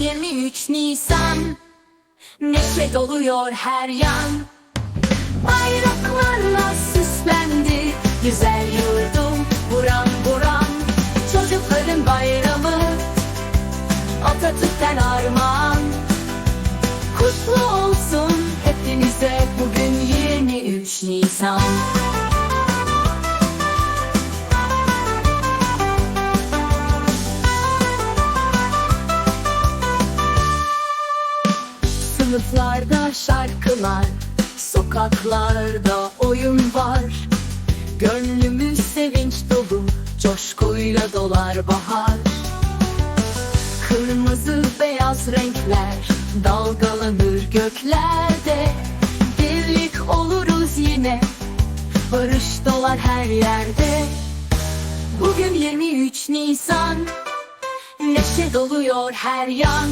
23 Nisan. Neşe doluyor her yan. Bayraklarla süslendi. Güzel yurdum buram buram. Çocukların bayramı. Atatürk'ten armağan Sınıflarda şarkılar, sokaklarda oyun var. Gönlümüz sevinç dolu, coşkuyla dolar bahar. Kırmızı beyaz renkler dalgalanır göklerde. Birlik oluruz yine, barış dolar her yerde. Bugün 23 Nisan, neşe doluyor her yan.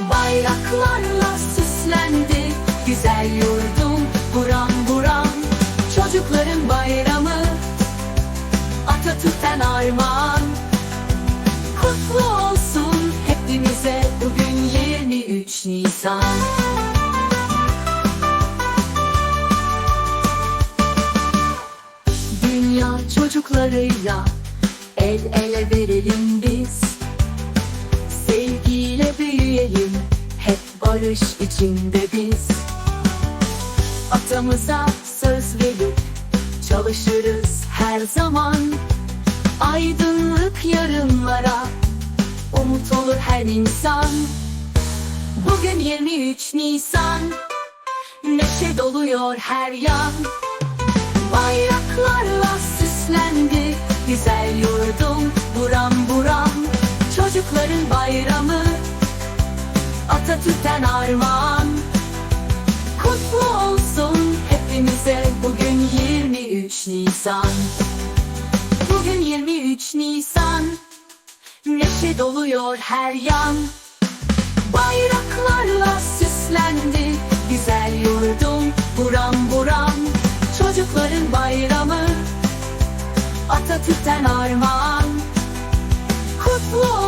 Bayraklarla süslendi güzel yurdum buram buram. Çocukların bayramı Atatürk'ten armağan. Kutlu olsun hepimize bugün 23 Nisan. Dünya çocuklarıyla el ele verelim biz barış içinde biz. Atamıza söz verip Çalışırız her zaman. Aydınlık yarınlara Umut olur her insan. Bugün 23 Nisan Neşe doluyor her yan. Bayraklarla Atatürk'ten armağan. Kutlu olsun hepimize bugün 23 Nisan. Bugün 23 Nisan. Neşe doluyor her yan. Bayraklarla süslendi Güzel yurdum buram buram. Çocukların bayramı Atatürk'ten armağan. Kutlu olsun